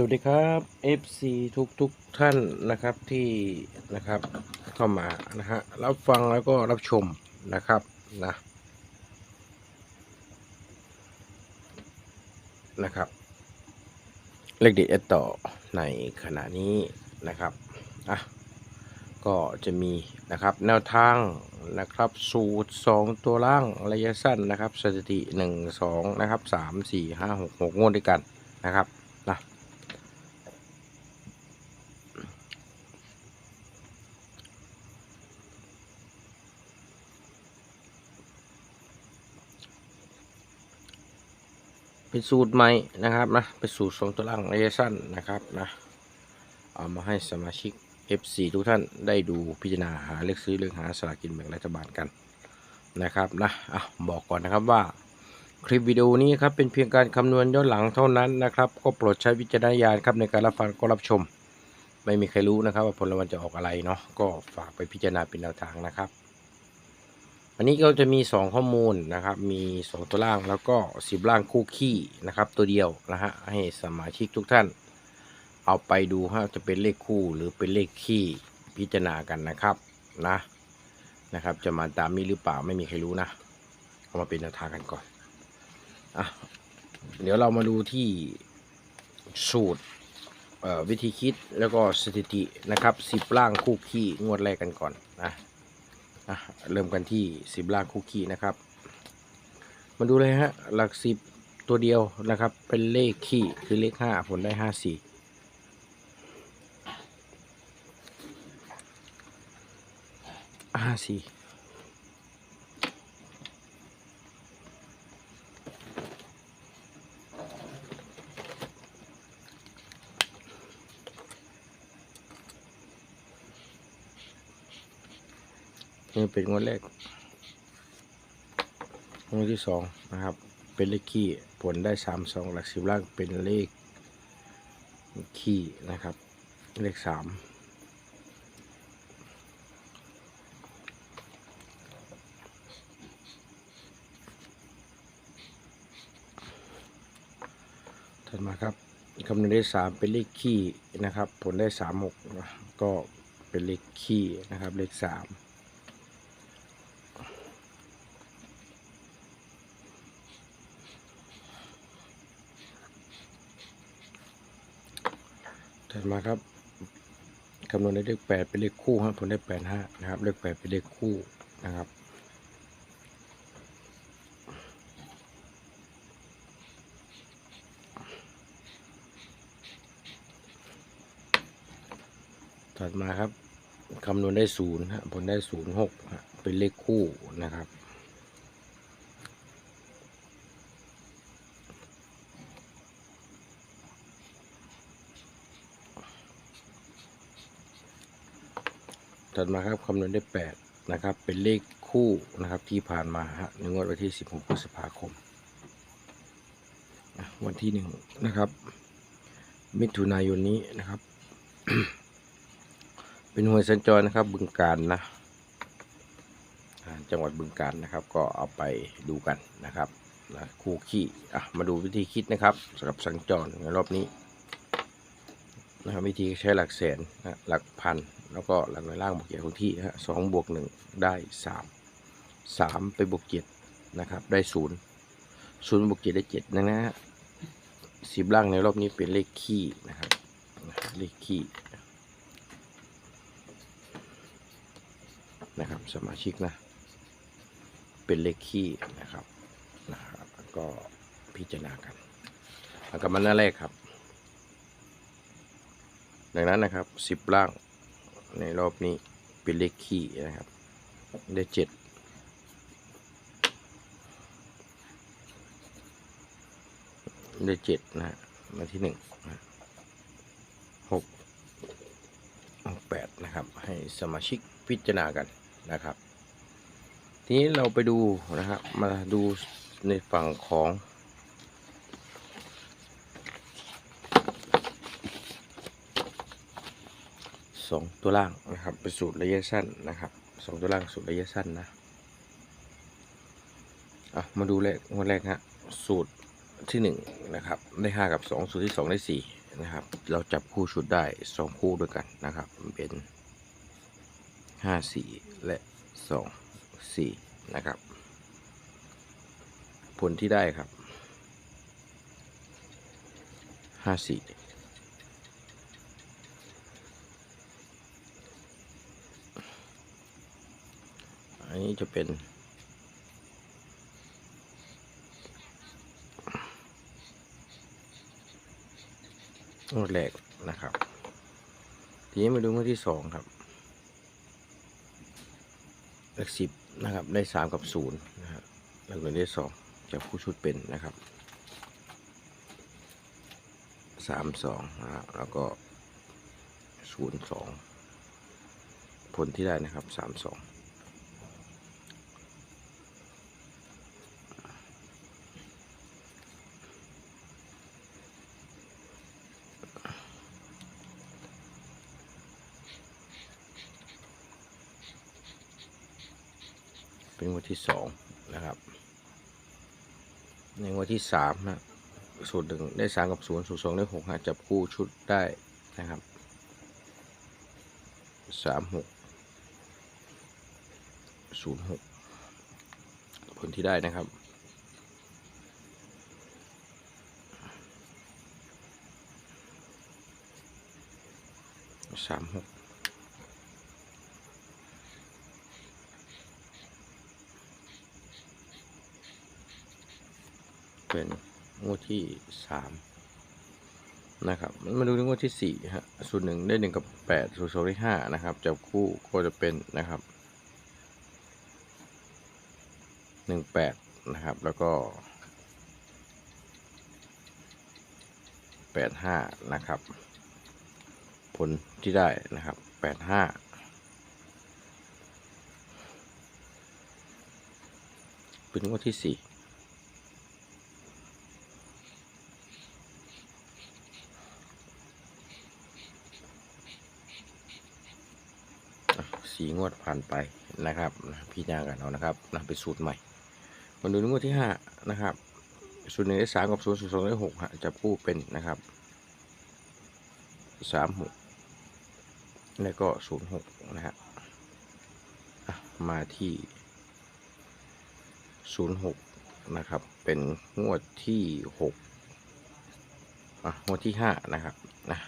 สวัสดีครับ FC ทุกทุกๆท่านนะครับที่นะครับเข้ามานะฮะรับฟังแล้วก็รับชมนะครับนะนะครับเลขเด็ดต่อในขณะนี้นะครับอะก็จะมีนะครับแนวทางนะครับสูตร 2 ตัวล่างระยะสั้นนะครับสถิติ 1 2นะครับ3 4 5 6 6งวดด้วยกันนะครับ เป็นสูตรใหม่นะครับนะเป็นสูตรสองตัวล่างระยะสั้นนะครับนะเอามาให้สมาชิก FC ทุกท่านได้ดูพิจารณาหาเลือกซื้อเลือหาสลากกินแบ่งรัฐบาลกันนะครับนะอะบอกก่อนนะครับว่าคลิปวิดีโอนี้ครับเป็นเพียงการคำนวณย้อนหลังเท่านั้นนะครับก็โปรดใช้วิจารณญาณครับในการรับฟังก็รับชม ไม่มีใครรู้นะครับว่าผลรางวัลจะออกอะไรเนาะก็ฝากไปพิจารณาเป็นแนวทางนะครับ อันนี้ก็จะมี 2 ข้อมูลนะครับ มี 2 ตัวล่างแล้วก็ 10 ล่างคู่ขี้นะครับ ตัวเดียวนะฮะให้สมาชิกทุกท่าน เอาไปดูฮะจะเป็นเลขคู่หรือเป็นเลขขี้พิจารณากันนะครับนะนะครับ จะมาตามนี้หรือเปล่าไม่มีใครรู้นะเอามาเป็นแนวทางกันก่อนอะเดี๋ยวเรามาดูที่สูตรเอ่อวิธีคิดแล้วก็สถิตินะครับ 10 ล่างคู่ขี้งวดแรกกันก่อนนะ อะเริ่มกันที่สิบล่างคุกกี้นะครับ มาดูเลยฮะหลักสิบตัวเดียวนะครับ เป็นเลขขี้คือเลขห้าผลได้ห้าสี่ห้าสี่ นี่เป็นงวดแรกงวดที่สองนะครับ เป็นเลขขี้ผลได้สามสองหลักสิบล่างเป็นเลขขี้นะครับ เลขสามถัดมาครับคำนวณได้สามเป็นเลขขี้นะครับ ผลได้สามหกก็เป็นเลขขี้นะครับ เลขสาม ถัดมาครับคำนวณได้เลขแปดเป็นเลขคู่ครับผลได้แปดห้านะครับเลขแปดเป็นเลขคู่นะครับถัดมาครับคำนวณได้ศูนย์ฮะผลได้ศูนย์หกเป็นเลขคู่นะครับ ถัดมาครับคำนวณได้แปดนะครับ เป็นเลขคู่นะครับที่ผ่านมาฮะในงวดวันที่ 16พฤษภาคม วันที่หนึ่งนะครับ มิถุนายนนี้นะครับ เป็นหวยสัญจรนะครับบึงการนะจังหวัดบึงการนะครับ ก็เอาไปดูกันนะครับนะคู่ขี้อะมาดูวิธีคิดนะครับสำหรับสัญจรในรอบนี้นะครับวิธีใช้หลักแสนนะหลักพัน แล้วก็หลักหน่วยล่างบวกเกียรคงที่นะฮะสองบวกหนึ่งได้สามสามไปบวกเจ็ดนะครับ ได้ศูนย์ศูนย์บวกเจ็ดได้เจ็ดนะนะฮะสิบล่างในรอบนี้เป็นเลขคี่นะครับเลขคี่นะครับ สมาชิกนะ เป็นเลขคี่นะครับนะครับก็พิจารณากันแล้วก็มันหน้าแรกครับ ดังนั้นนะครับสิบล่าง ในรอบนี้เป็นเลขคี่นะครับ ได้เจ็ดได้เจ็ดนะฮะมาที่หนึ่งหกหกแปดนะครับ ให้สมาชิกพิจารณากันนะครับ ทีนี้เราไปดูนะครับ มาดูในฝั่งของ 2 ตัวล่างนะครับ เป็นสูตรระยะสั้นนะครับ 2 ตัวล่างสูตรระยะสั้นนะอะมาดูเลขวันแรกฮะสูตรที่1นะครับได้5กับ 2 สูตรที่ 2 ได้4นะครับ เราจับคู่ชุดได้ 2 คู่ด้วยกันนะครับ เป็น 5 4 และ 2 4 นะครับ ผลที่ได้ครับ 5 4 นนี้จะเป็น งวดแรกนะครับ ทีนี้มาดูงวดที่สองครับเลขสิบนะครับ ได้สามกับศูนย์นะครับหลักหน่วยได้สองจากผู้ชุดเป็นนะครับสามสองนะครับแล้วก็ศูนย์สองผลที่ได้นะครับสามสองเป็นงวดที่สองนะครับ ในงวด ที่สามนะสูตรหนึ่งได้สามกับศูนย์สูตรสองได้หกหาจับคู่ชุดได้นะครับสามหกศูนย์หกผลที่ได้นะครับสามหก เป็นงวดที่สามนะครับมาดูในงวดที่สี่ฮะสูตรหนึ่งได้หนึ่งกับแปดสูตรสองได้ห้านะครับจับคู่ก็จะเป็นนะครับหนึ่งแปดนะครับแล้วก็แปดห้านะครับ ผลที่ได้นะครับแปดห้าเป็นงวดที่สี่อะ สี่งวดผ่านไปนะครับพี่นากันเอานะครับนะเป็นสูตรใหม่มาดูในงวดที่ห้านะครับสูตรหนึ่งได้สามกับศูนย์สูตรสองได้หกฮะจับคู่เป็นนะครับสามหกแล้วก็ศูนย์หกนะฮะอะมาที่ศูนย์หกนะครับ เป็นงวดที่หกอะงวดที่ห้านะครับนะ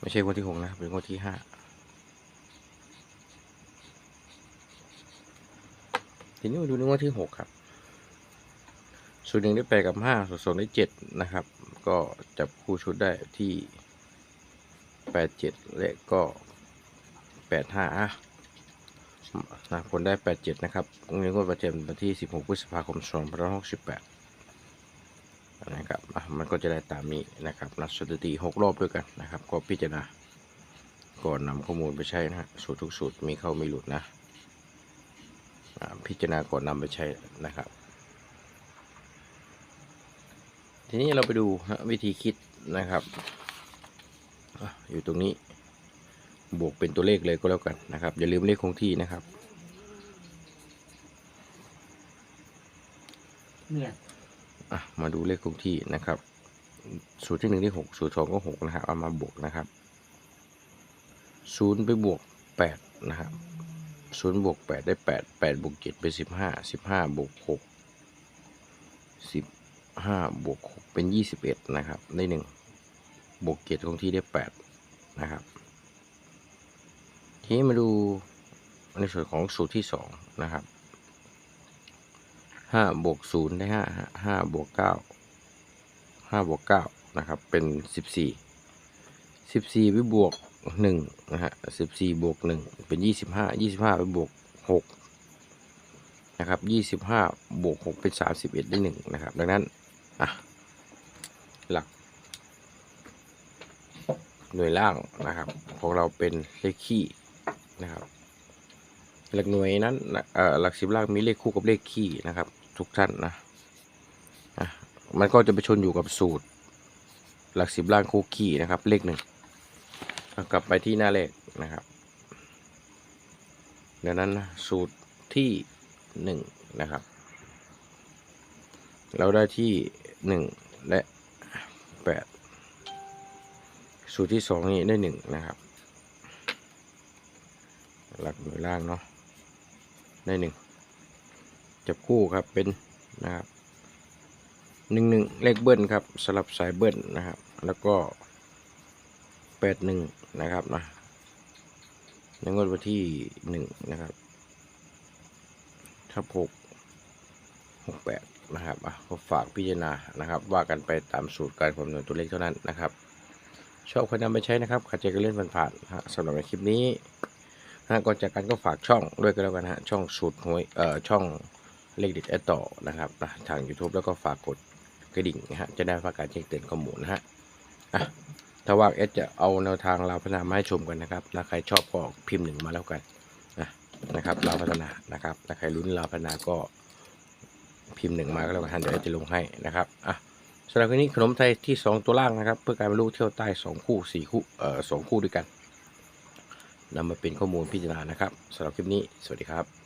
ไม่ใช่งวดที่หกนะเป็นงวดที่ห้า ทีนี้มาดูในงวดที่หกครับสูตรหนึ่งได้แปดกับห้าสูตรสองได้เจ็ดนะครับ ก็จับคู่ชุดได้ที่แปดเจ็ดและก็แปดห้านะผลได้แปดเจ็ดนะครับเงินงวดประจำวันที่สิบหกพฤษภาคมสองพันหกสิบแปดนะครับมันก็จะได้ตามนี้นะครับนัดสถิติหกรอบด้วยกันนะครับ ก็พิจารณาก่อนนำข้อมูลไปใช้นะฮะสูตรทุกสูตรมีเข้ามีหลุดนะ พิจารณาก่อนนำไปใช้นะครับ ทีนี้เราไปดูฮะวิธีคิดนะครับอะอยู่ตรงนี้บวกเป็นตัวเลขเลยก็แล้วกันนะครับ อย่าลืมเลขคงที่นะครับเนี่ยอะมาดูเลขคงที่นะครับสูตรที่หนึ่งที่หกสูตรสองก็หกนะครับเอามาบวกนะครับศูนย์ไปบวกแปดนะครับ ศูนย์บวกแปดได้แปดแปดบวกเจ็ดเป็นสิบห้าสิบห้าบวกหกสิบห้าบวกหกเป็นยี่สิบเอ็ดนะครับ ได้หนึ่งบวกเจ็ดคงที่ได้แปดนะครับ ทีนี้มาดูในส่วนของสูตรที่สองนะครับห้าบวกศูนย์ได้ห้าห้าบวกเก้าห้าบวกเก้านะครับ เป็นสิบสี่สิบสี่ไปบวก หนึ่งนะฮะสิบสี่บวกหนึ่งเป็นยี่สิบห้ายี่สิบห้าไปบวกหกนะครับยี่สิบห้าบวกหกเป็นสามสิบเอ็ดได้หนึ่งนะครับ ดังนั้นอะหลัก หน่วยล่างนะครับของเราเป็นเลขคี่นะครับ หลักหน่วยนั้นเอ่อหลักสิบล่างมีเลขคู่กับเลขคี่นะครับ ทุกท่านนะอะมันก็จะไปชนอยู่กับสูตร หลักสิบล่างคู่คี่นะครับ เลขหนึ่ง กลับไปที่หน้าเลขนะครับดังนั้นนะสูตรที่หนึ่งนะครับ เราได้ที่หนึ่งและแปดสูตรที่สองนี่ได้หนึ่งนะครับหลักหน่วยล่างเนาะได้หนึ่งจับคู่ครับเป็นนะครับหนึ่งหนึ่งเลขเบิ้ลครับสลับสายเบิ้ลนะครับ แล้วก็ แปดหนึ่งนะครับนะในงวดวันที่หนึ่งนะครับทับหกหกแปดนะครับอะก็ฝากพิจารณานะครับ ว่ากันไปตามสูตรการคำนวณตัวเลขเท่านั้นนะครับ ชอบคนนำไปใช้นะครับขัดใจกันเล่นผ่านๆฮะสำหรับในคลิปนี้ฮะก่อนจากกันก็ฝากช่องด้วยกันแล้วกันฮะช่องสูตรหวยเอ่อช่องเลขเด็ดแอดต่อนะครับนะทาง YouTube แล้วก็ฝากกดกระดิ่งนะฮะจะได้ฝากการแจ้งเตือนข้อมูลนะฮะอะ ถ้าว่างเอสจะเอาแนวทางลาพัฒนามาให้ชมกันนะครับถ้าใครชอบก็พิมพ์หนึ่งมาแล้วกันนะนะครับลาพัฒนานะครับถ้าใครลุ้นลาพัฒนาก็พิมพ์หนึ่งมาก็แล้วกันเดี๋ยวเอสจะลงให้นะครับอะสำหรับวันนี้ขนมไทยที่ 2 ตัวล่างนะครับ เพื่อการบรรลุเที่ยวใต้ 2 คู่4คู่เอ่อสองคู่ด้วยกันนำมาเป็นข้อมูลพิจารณานะครับสำหรับคลิปนี้ สวัสดีครับ